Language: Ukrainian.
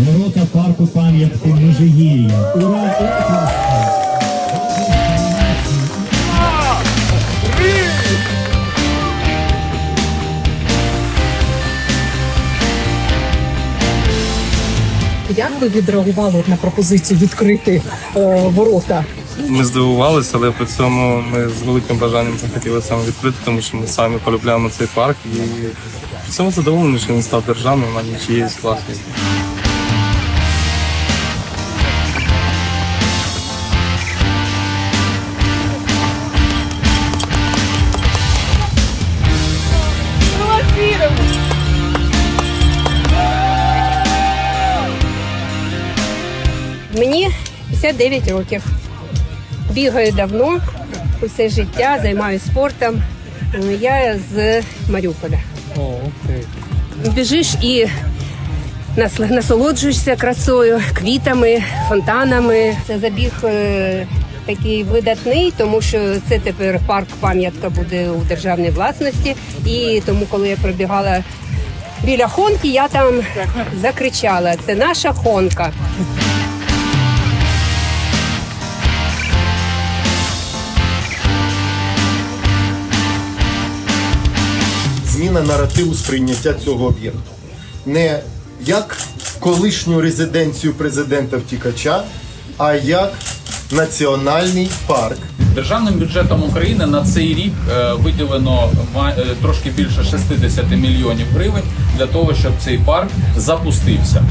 Учасниця парку пам'ятки Межигір'я. Ура! Як ви відреагували на пропозицію відкрити е, ворота? Ми здивувалися, але при цьому ми з великим бажанням захотіли саме відкрити, тому що ми самі полюбляємо цей парк і при цьому задоволені, що він став державним, а не чиєюсь власністю. Мені 59 років. Бігаю давно, усе життя, займаюся спортом. Я з Маріуполя. Біжиш і насолоджуєшся красою, квітами, фонтанами. Це забіг е, такий видатний, тому що це тепер парк пам'ятка буде у державній власності. І тому, коли я пробігала біля хонки, я там закричала: це наша хонка. Зміна наративу сприйняття цього об'єкту. Не як колишню резиденцію президента втікача, а як національний парк. Державним бюджетом України на цей рік е, виділено е, трошки більше 60 мільйонів гривень для того, щоб цей парк запустився.